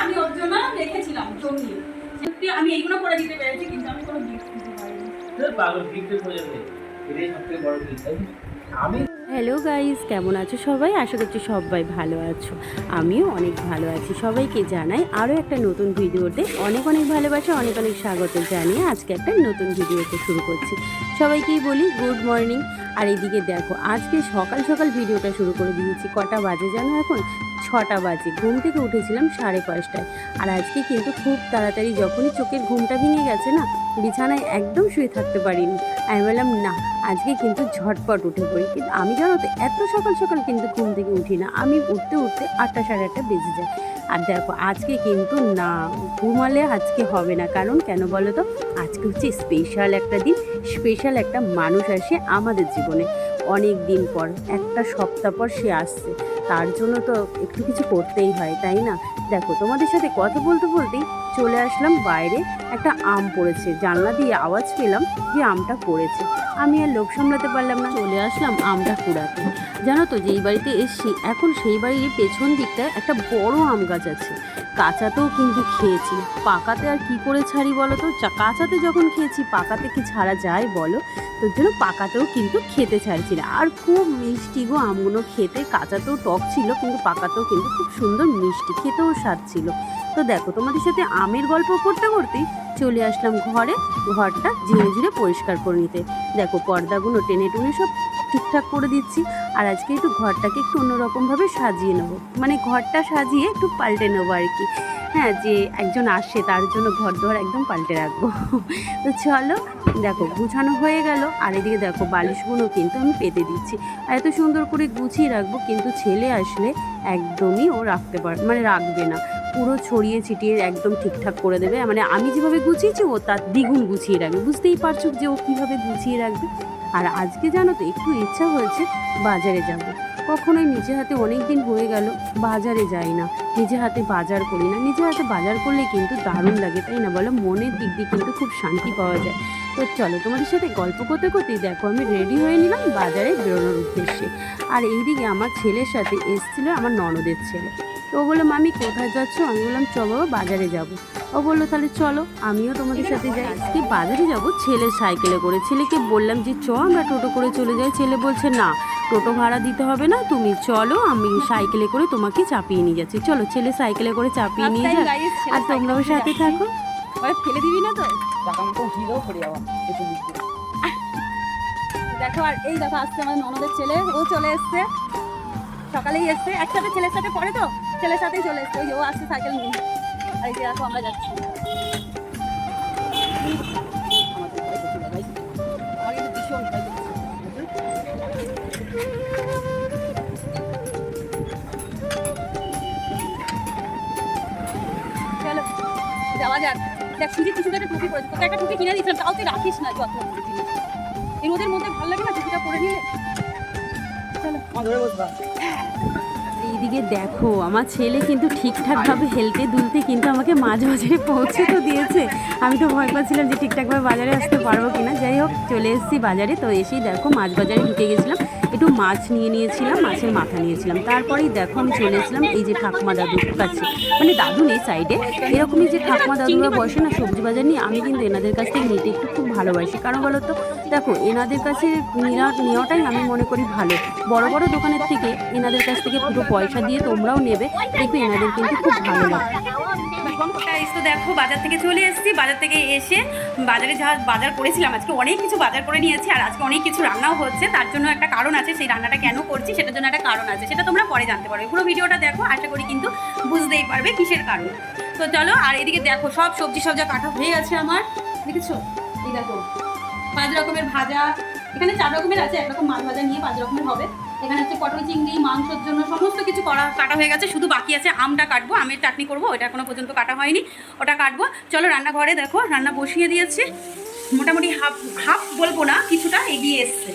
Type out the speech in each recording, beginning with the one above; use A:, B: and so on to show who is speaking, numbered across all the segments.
A: আমি ওর জন্য রেখেছিলাম জমিয়ে আমি এইগুলো করে দিতে পেরেছি কিন্তু আমি কোনো গিফট দিতে পারিনি।
B: পাগল গিফটের খোঁজে নেই। এটাই সবথেকে বড় gift, আমি
C: হ্যালো গাইস কেমন আছো সবাই? আশা করছি সবাই ভালো আছো। আমিও অনেক ভালো আছি। সবাইকে জানাই আরও একটা নতুন ভিডিওতে অনেক অনেক ভালোবাসা অনেক অনেক স্বাগত জানিয়ে আজকে একটা নতুন ভিডিওতে শুরু করছি। সবাইকেই বলি গুড মর্নিং আর এদিকে দেখো, আজকে সকাল সকাল ভিডিওটা শুরু করে দিয়েছি। কটা বাজে জানো এখন? ছটা বাজে। ঘুম থেকে উঠেছিলাম সাড়ে পাঁচটায়। আর আজকে কিন্তু খুব তাড়াতাড়ি যখনই চোখের ঘুমটা ভেঙে গেছে না, বিছানায় একদম শুয়ে থাকতে পারিনি। আমি বললাম, না, আজকে কিন্তু ঝটপট উঠে পড়ি। কিন্তু আমি জানো তো, এত সকাল সকাল কিন্তু ঘুম থেকে উঠি না। আমি উঠতে উঠতে আটটা সাড়ে আটটা বেজে যায়। আর দেখো, আজকে কিন্তু না, ঘুমালে আজকে হবে না। কারণ কেন বলো তো? আজকে হচ্ছে স্পেশাল একটা দিন। স্পেশাল একটা মানুষ আসে আমাদের জীবনে। অনেক দিন পর, একটা সপ্তাহ পর সে আসছে। তার জন্য তো একটু কিছু করতেই হয়, তাই না? দেখো, তোমাদের সাথে কথা বলতে বলতেই চলে আসলাম বাইরে। একটা আম পড়েছে, জানলা দিয়ে আওয়াজ পেলাম যে আমটা পড়েছে। আমি আর লোক সামলাতে পারলাম না, চলে আসলাম আমটা কুড়াতে। জানো তো, যেই বাড়িতে এসছি, এখন সেই বাড়ির পেছন দিকটায় একটা বড় আম গাছ আছে। কাঁচাতেও কিন্তু খেয়েছি। পাকাতে আর কি করে ছাড়ি বলো তো? কাঁচাতে যখন খেয়েছি, পাকাতে কি ছাড়া যায় বলো? তোর জন্য পাকাতেও কিন্তু খেতে ছাড়ছি না। আর খুব মিষ্টি গো আমগুলো খেতে। কাঁচাতেও টক ছিল, কিন্তু পাকাতেও কিন্তু খুব সুন্দর মিষ্টি। খেতেও স্বাদ ছিল। তো দেখো, তোমাদের সাথে আমের গল্প করতে করতেই চলে আসলাম ঘরে। ঘরটা ঝিরে ঝিরে পরিষ্কার করে নিতে। দেখো, পর্দাগুলো টেনে টুনে সব ঠিকঠাক করে দিচ্ছি। আর আজকে একটু ঘরটাকে একটু অন্যরকমভাবে সাজিয়ে নেব। মানে ঘরটা সাজিয়ে একটু পাল্টে নেব আর কি। হ্যাঁ যে একজন আসে তার জন্য ঘর দোয়ার একদম পাল্টে রাখব। তো চলো, দেখো, গুছানো হয়ে গেল। আর এদিকে দেখো, বালিশগুলো কিন্তু আমি পেতে দিচ্ছি। এত সুন্দর করে গুছিয়ে রাখব, কিন্তু ছেলে আসলে একদমই ও রাখতে পার মানে রাখবে না। পুরো ছড়িয়ে ছিটিয়ে একদম ঠিকঠাক করে দেবে। মানে আমি যেভাবে গুছিয়েছি, ও তার দ্বিগুণ গুছিয়ে রাখবে। বুঝতেই পারছ যে ও কীভাবে গুছিয়ে রাখবে? আর আজকে জানো তো, একটু ইচ্ছা হয়েছে বাজারে যাব। কখনোই নিজে হাতে অনেক দিন হয়ে গেল বাজারে যাই না। নিজে হাতে বাজার করি না। নিজে হাতে বাজার করলে কিন্তু দারুণ লাগে তাই না? বলো মনের দিক দিয়ে কিন্তু খুব শান্তি পাওয়া যায়। তো চলো তোমাদের সাথে গল্প করতে করতেই দেখো আমি রেডি হয়ে নিলাম বাজারে বেরোনোর উদ্দেশ্যে। আর এইদিকে আমার ছেলের সাথে এসেছিল আমার ননদের ছেলে। তো ও বলল মামি কোথায় যাচ্ছ? আমি বললাম চ বাবা বাজারে যাব। ও বলল তাহলে চলো আমিও তোমাদের সাথে যাই। আজকে বাজারে যাব ছেলে সাইকেলে করে। ছেলেকে বললাম যে চ আমরা টোটো করে চলে যাই। ছেলে বলছে না টোটো ভাড়া দিতে হবে না তুমি চলো আমি সাইকেলে করে তোমাকে চাপিয়ে নিয়ে যাচ্ছি। চলো ছেলে সাইকেলে করে চাপিয়ে নিয়ে যাক। আর তোমরাও সাথে থাকো।
A: ওই ফেলে দিবি না তো দেখো আর এই দেখো আসছে আমাদের ননদের ছেলে। ও চলে এসছে। সকালেই এসছে। একসাথে ছেলের সাথে পড়ে তো? ছেলের সাথেই চলে এসছে। ওই ও আসছে সাইকেল নিয়ে। আর এই দেখো আমরা যাচ্ছি। দেখ একটা টুপি পরেছে। তোকে একটা টুপি কিনে দিয়েছিলাম, তাও তুই রাখিস না মধ্যে ভালো লাগে না টুপিটা পরে
C: এইদিকে দেখো, আমার ছেলে কিন্তু ঠিকঠাকভাবে হেলতে দুলতে কিন্তু আমাকে মাঝ পৌঁছে তো দিয়েছে। আমি তো ভয় পাচ্ছিলাম যে ঠিকঠাকভাবে বাজারে আসতে পারব কিনা। যাই হোক, চলে এসেছি বাজারে। তো এসেই দেখো, মাছ বাজারে ঢুকে গেছিলাম। একটু মাছ নিয়ে নিয়েছিলাম, মাছের মাথা নিয়েছিলাম। তারপরেই দেখো আমি চলে এসেছিলাম এই যে ঠাকুমা দাদুর কাছে। মানে দাদু নেই সাইডে এরকমই যে ঠাকুমা দাদুরা বসে না সবজি বাজার নিয়ে, আমি কিন্তু এনাদের কাছ থেকে নিতে একটু খুব ভালোবাসি। কারণ বলো তো দেখো, এনাদের কাছে নেওয়া, নেওয়াটাই আমি মনে করি ভালো। বড় বড় দোকানের থেকে এনাদের কাছ থেকে পুরো পয়সা দিয়ে তোমরাও নেবে, দেখবে এনাদের কিন্তু খুব ভালো লাগে।
A: গাইস তো দেখো, বাজার থেকে চলে এসেছি। বাজার থেকে এসে বাজারে যা বাজার করেছিলাম, আজকে অনেক কিছু বাজার করে নিয়েছি আর আজকে অনেক কিছু রান্নাও হচ্ছে। তার জন্য একটা কারণ আছে, সেই রান্নাটা কেন করছি সেটার জন্য একটা কারণ আছে, সেটা তোমরা পরে জানতে পারবে। পুরো ভিডিওটা দেখো, আশা করি কিন্তু বুঝতেই পারবে কিসের কারণ। তো চলো, আর এদিকে দেখো, সব সবজি সবজা কাটা হয়ে গেছে আমার। দেখেছ? এই দেখো, পাঁচ রকমের ভাজা, এখানে চার রকমের আছে একরকম মাছ ভাজা নিয়ে পাঁচ রকমের হবে। এখানে হচ্ছে পটল, চিংড়ি, মাংসের জন্য সমস্ত কিছু করা, কাটা হয়ে গেছে। শুধু বাকি আছে আমটা কাটবো। আমের চাটনি করব ওটা এখনও পর্যন্ত কাটা হয়নি। ওটা কাটবো। চলো রান্নাঘরে দেখো, রান্না বসিয়ে দিয়েছি। মোটামুটি হাফ হাফ বলব না, কিছুটা এগিয়ে এসছে।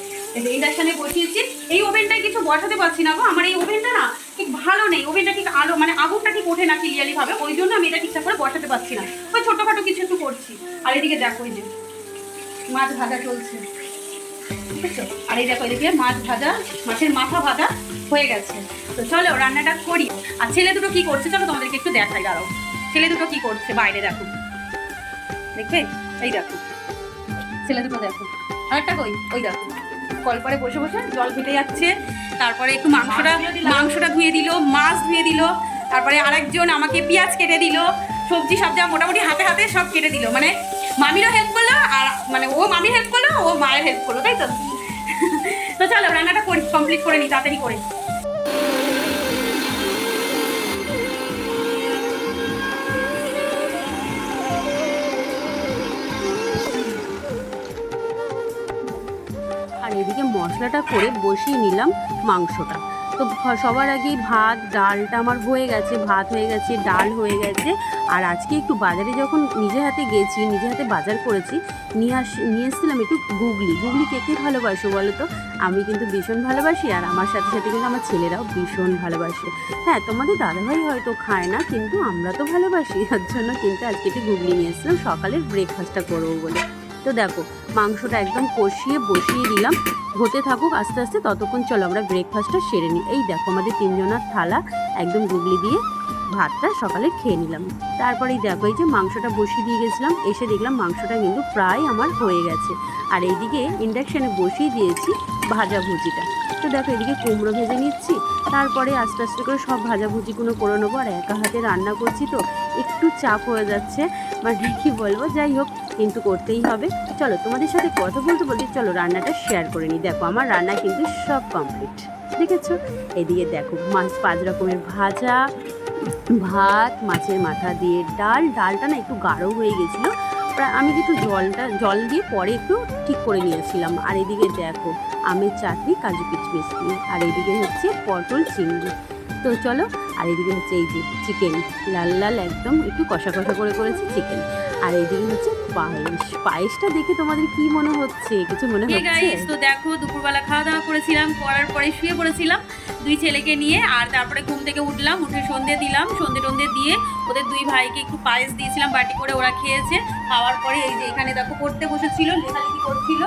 A: ইন্ডাকশানে বসিয়েছি। এই ওভেনটায় কিছু বসাতে পারছি না গো। আমার এই ওভেনটা না ঠিক ভালো নেই। ওভেনটা ঠিক আলো মানে আগুনটা ঠিক ওঠে না ক্লিয়ারলি ভাবে। ওই জন্য আমি এটা ঠিকঠাক করে বসাতে পারছি না। ওই ছোটোখাটো কিছু একটু করছি। আর এদিকে দেখো ওই যে মাছ ভাজা চলছে। বুঝেছ? আর এই দেখো এদিকে মাছ ভাজা মাছের মাথা ভাজা হয়ে গেছে। তো চলো রান্নাটা করি। আর ছেলে দুটো কি করছে? চলো তোমাদেরকে একটু দেখাই দাঁড়াও। ছেলে দুটো কি করছে? বাইরে দেখো। দেখবে? এই দেখো। ছেলে দুটো দেখো। কই? ওই দেখো। কলপারে বসে বসে জল খেতে যাচ্ছে। তারপরে একটু মাংসটা মাংসটা ধুয়ে দিল মাছ ধুয়ে দিল। তারপরে আরেকজন আমাকে পেঁয়াজ কেটে দিল। সবজি সব যা মোটামুটি হাতে হাতে সব কেটে দিল। মানে মামিরও হেল্প করল আর মানে ও মামির হেল্প করল, ও মায়ের হেল্প করল, তাই তো? তো চলো, রান্নাটা করি কমপ্লিট করে নিই তাড়াতাড়ি করে।
C: আর এদিকে মশলাটা করে বসিয়ে নিলাম মাংসটা। তো সবার আগে ভাত, ডালটা আমার হয়ে গেছে, ভাত হয়ে গেছে, ডাল হয়ে গেছে। আর আজকে একটু বাজারে যখন নিজে হাতে গেছি, নিজে হাতে বাজার করেছি, নিয়ে আস, নিয়ে এসেছিলাম একটু গুগলি। গুগলি কে কে ভালোবাসো বলো তো? আমি কিন্তু ভীষণ ভালোবাসি আর আমার সাথে সাথে কিন্তু আমার ছেলেরাও ভীষণ ভালোবাসে। হ্যাঁ তোমাদের দাদাভাই হয়তো খায় না, কিন্তু আমরা তো ভালোবাসি। তার জন্য কিন্তু আজকে একটু গুগলি নিয়ে এসেছিলাম। সকালের ব্রেকফাস্টটা করব বলে। তো দেখো, মাংসটা একদম কষিয়ে বসিয়ে দিলাম। হতে থাকুক, আস্তে আস্তে ততক্ষণ চলো আমরা ব্রেকফাস্টটা সেরে নিই। এই দেখো, আমাদের তিনজনের থালা একদম গুগলি দিয়ে ভাতটা সকালে খেয়ে নিলাম। তারপরেই দেখো, এই যে মাংসটা বসিয়ে দিয়ে গেছিলাম, এসে দেখলাম মাংসটা কিন্তু প্রায় আমার হয়ে গেছে। আর এইদিকে ইন্ডাকশানে বসিয়ে দিয়েছি ভাজাভুজিটা তো দেখো, এদিকে কুমড়ো ভেজে নিচ্ছি। তারপরে আস্তে আস্তে করে সব ভাজাভুজিগুলো করে নেব। আর একা হাতে রান্না করছি তো, একটু চাপ হয়ে যাচ্ছে। মানে কি বলব? যাই হোক কিন্তু করতেই হবে। চলো, তোমাদের সাথে কথা বলতে বলতে চলো, রান্নাটা শেয়ার করে নিই। দেখো, আমার রান্না কিন্তু সব কমপ্লিট দেখেছ? এদিকে দেখো, মাছ পাঁচ রকমের ভাজা, ভাত, মাছের মাথা দিয়ে ডাল। ডালটা না একটু গাঢ় হয়ে গেছিল। আমি কিন্তু জলটা, জল দিয়ে পরে একটু ঠিক করে নিয়েছিলাম। আর এদিকে দেখো, আমের চাটনি, কাজু কিচমিচ দিয়ে। আর এদিকে হচ্ছে পটল চিংড়ি। তো চলো, আর এদিকে হচ্ছে এই যে চিকেন লাল লাল একদম একটু কষা কষা করে করেছি চিকেন আর এদিকে হচ্ছে পায়েস। পায়েসটা দেখে তোমাদের কি মনে হচ্ছে? কিছু মনে হচ্ছে?
A: তো দেখো দুপুরবেলা খাওয়া দাওয়া করেছিলাম করার পরে শুয়ে পড়েছিলাম দুই ছেলেকে নিয়ে আর তারপরে ঘুম থেকে উঠলাম উঠে সন্ধে দিলাম সন্ধে টন্ধে দিয়ে ওদের দুই ভাইকে একটু পায়েস দিয়েছিলাম বাটি করে ওরা খেয়েছে। খাওয়ার পরে এই যে এখানে দেখো পড়তে বসেছিল লেখালেখি করছিল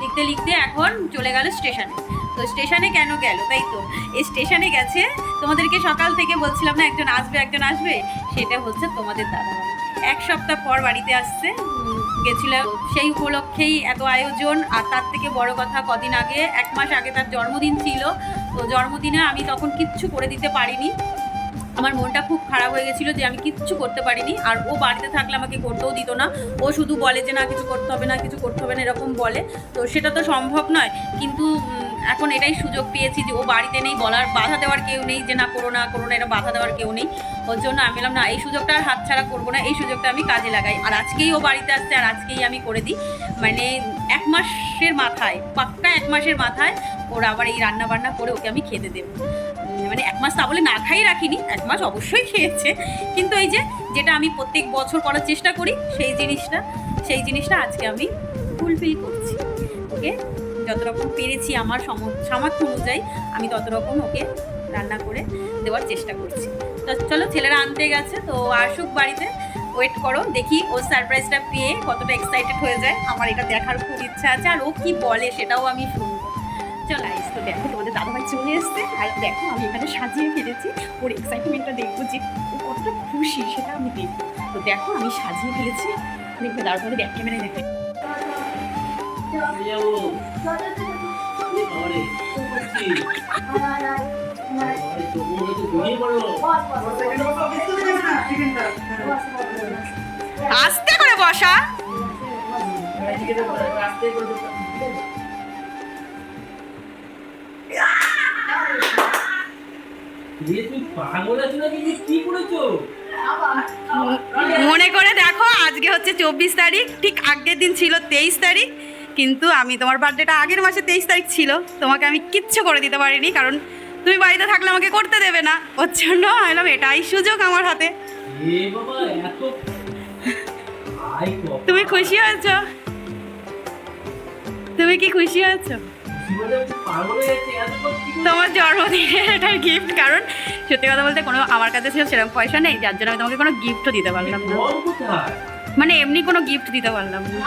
A: লিখতে লিখতে এখন চলে গেল স্টেশনে। তো স্টেশনে কেন গেল? তাই তো এই স্টেশনে গেছে তোমাদেরকে সকাল থেকে বলছিলাম না একজন আসবে একজন আসবে সেটা হচ্ছে তোমাদের দাদাভাই। এক সপ্তাহ পর বাড়িতে আসছে উম, গেছিল। সেই উপলক্ষেই এত আয়োজন আর তার থেকে বড় কথা কদিন আগে এক মাস আগে তার জন্মদিন ছিল। তো জন্মদিনে আমি তখন কিচ্ছু করে দিতে পারিনি। আমার মনটা খুব খারাপ হয়ে গেছিল যে আমি কিচ্ছু করতে পারিনি আর ও বাড়িতে থাকলে আমাকে করতেও দিত না। ও শুধু বলে যে না কিছু করতে হবে না কিছু করতে হবে না এরকম বলে। তো সেটা তো সম্ভব নয়। কিন্তু এখন এটাই সুযোগ পেয়েছি যে ও বাড়িতে নেই, বলার বাধা দেওয়ার কেউ নেই যে না, করো না করো না এটা বাধা দেওয়ার কেউ নেই। ওর জন্য আমি বললাম, না, এই সুযোগটা আর হাতছাড়া করব না, এই সুযোগটা আমি কাজে লাগাই। আর আজকেই ও বাড়িতে আসছে, আর আজকেই আমি করে দিই। মানে এক মাসের মাথায়, পাক্কা এক মাসের মাথায় ওর আবার এই রান্না বান্না করে ওকে আমি খেতে দেবো। মানে এক মাস তা বলে না খাই রাখিনি, এক মাস অবশ্যই খেয়েছে। কিন্তু এই যে, যেটা আমি প্রত্যেক বছর করার চেষ্টা করি, সেই জিনিসটা সেই জিনিসটা আজকে আমি ফুলফিল করছি। ওকে? যত রকম পেরেছি আমার সম- সামর্থ্য অনুযায়ী আমি তত রকম ওকে রান্না করে দেওয়ার চেষ্টা করছি। তো চলো ছেলেরা আনতে গেছে, তো আসুক বাড়িতে ওয়েট করো, দেখি ও সারপ্রাইজটা পেয়ে কতটা এক্সাইটেড হয়ে যায়। আমার এটা দেখার খুব ইচ্ছা আছে, আর ও কি বলে সেটাও আমি শুনব। চলো আইস তো দেখো তোমাদের দাদাভাই চলে এসছে, আর দেখো আমি এখানে সাজিয়ে ফেলেছি, ওর এক্সাইটমেন্টটা দেখব যে ও কতটা খুশি সেটা আমি দেখব। তো দেখো আমি সাজিয়ে ফেলেছি দেখবে তারপরে ব্যাক ক্যামেরায় দেখবে আস্তে করে বসা? মনে করে দেখো আজকে হচ্ছে চব্বিশ তারিখ ঠিক আগের দিন ছিল তেইশ তারিখ। কিন্তু আমি তোমার বার্থডেটা আগের মাসে তেইশ তারিখ ছিল। তোমাকে আমি কিচ্ছু করে দিতে পারিনি কারণ তুমি বাড়িতে থাকলে আমাকে করতে দেবে না। ওর জন্য আমি বললাম এটাই সুযোগ আমার হাতে। তুমি খুশি হয়েছ? তুমি কি খুশি হয়েছো?
B: হয়ে
A: তোমার জন্মদিনের একটা গিফট কারণ সত্যি কথা বলতে কোনো আমার কাছে ছিল সেরকম পয়সা নেই যার জন্য আমি তোমাকে কোনো গিফটও দিতে পারলাম না। মানে এমনি কোনো গিফট দিতে পারলাম না।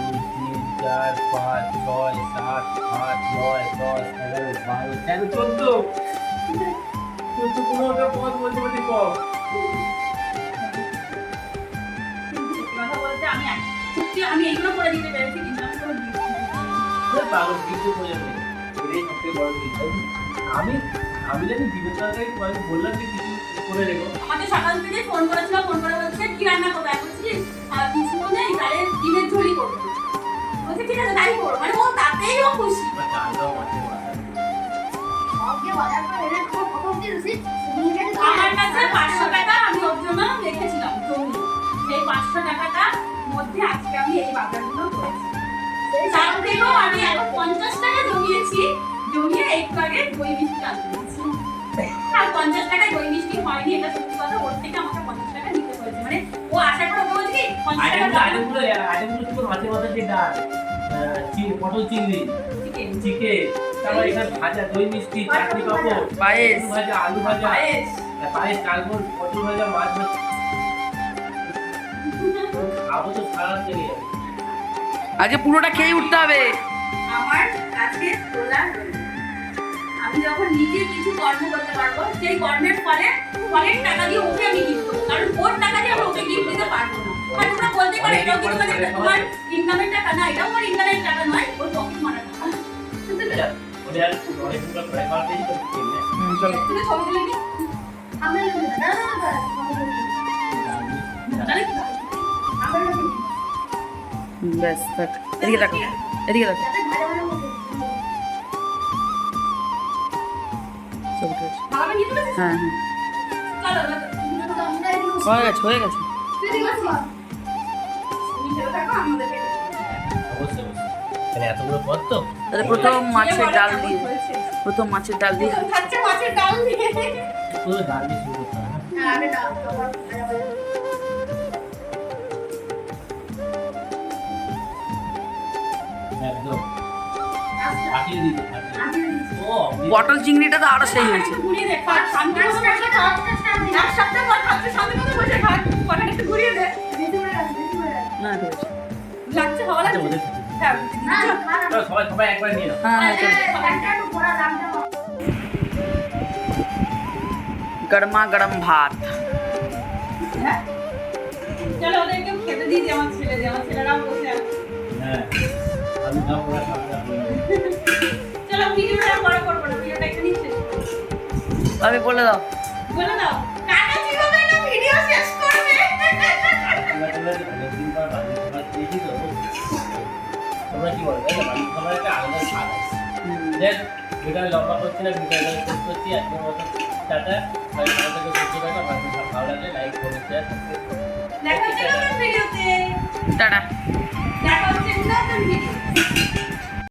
B: চার পাঁচ ছয় সাত আট নয় দশ এগারো বারো তেরো চোদ্দ। বলতে বলতে কম
A: আমি আমি এইগুলো করে দিতে পেরেছি কিন্তু আমি কোনো gift দিতে পারিনি।
B: ওরে পাগল কিন্তু বোঝা নেই এটাই সবথেকে বড় জিনিস আমি আমি জানি বিবেচনাকে বললাম যে কিছু করে রেখো
A: আমাকে সকাল থেকে ফোন করেছিল ফোন করে বলছে কি রান্না করব আমি বলছি আহ, কিছু তো নেই তাহলে ডিমের ঝুড়ি করব। বলছে ঠিক আছে তাই করব মানে ও তাতেই ও খুশি।
B: আমার
A: কাছে পাঁচশো টাকা আমি ওর জন্য রেখেছিলাম জমি সেই পাঁচশো টাকাটার মধ্যে আজকে আমি এই বাজারগুলো করেছি। তার থেকেও আমি এখন পঞ্চাশ টাকা জমিয়েছি জমিয়ে একটু আগে দই মিষ্টি আর পঞ্চাশ টাকায় দই মিষ্টি হয়নি এটা সত্যি কথা ওর থেকে
B: পটল চিংড়ি
A: চিকেন।
B: চিকেন তারপর এখানে ভাজা দই মিষ্টি চাটনি পাপড়
D: পায়েস।
B: আলু ভাজা আলু ভাজা
A: পায়েস।
B: পায়েস কালবন পটল ভাজা মাছ ভাজা। খাব তো সারা চলে যাবে
D: আজকে পুরোটা খেয়ে উঠতে হবে।
A: আমার কাছে তোলা আমি যখন নিজে কিছু কর্ম করতে পারব সেই কর্মের ফলে ফলের টাকা দিয়ে ওকে আমি গিফট করব। কারণ ওর টাকা দিয়ে আমি ওকে গিফট দিতে পারব না। আর তোমরা বলতে পারো এটাও কিন্তু মানে তোমার ইনকামের টাকা না এটাও আমার ইনকামের টাকা নয় ওর পকেট মারা টাকা তুমি ছবি তুলে নি
D: ব্যাস থাক। এদিকে এদিকে? হ্যাঁ হ্যাঁ। হয়ে গেছে হয়ে গেছে।
A: থাকো, আমি
B: অবশ্যই। অবশ্যই এতগুলো পদ তো?
D: তাহলে প্রথম মাছের ডাল দিয়ে প্রথম মাছের ডাল দিয়ে।
A: খাচ্ছে মাছের ডাল দিয়ে।
B: পুরো ডাল দিয়ে শুরু করতে হবে না? একদম। ফাটিয়ে দিতে
D: পটল চিংড়িটা তো আরও সেই হয়েছে।
A: ঘুরিয়ে এক সপ্তাহ পর খাচ্ছে বসে দে।
D: না ঠিক আছে
A: লাগছে ভালো লাগছে? হ্যাঁ।
B: সবাই সবাই একবার নিয়ে
D: গরমা গরম ভাত।
A: হ্যাঁ। চলো ওদেরকেও খেতে দিই আমার ছেলে দিয়ে আমার ছেলেরাও বসে আছে।
B: হ্যাঁ আমি খাব ওরা খাবে
A: চলো ভিডিওটা বড় করব না ভিডিওটা এখানেই শেষ করব
D: আমি বলে দাও।
A: বলে দাও। না ভিডিও শেষ করবে
B: খাবার তো তোমরা কি বলো? তাই খাবার একটা আলাদা স্বাদ আছে। দেখ ভিডিও লম্বা করছি না ভিডিওটা শেষ করছি আজকের মতো টাটা। সবাই ভালো থেকে সুস্থ থাকো ভালো ভালো লাগলে লাইক করুন শেয়ার
A: দেখা হচ্ছে
D: টাটা।
A: দেখা হচ্ছে নতুন ভিডিও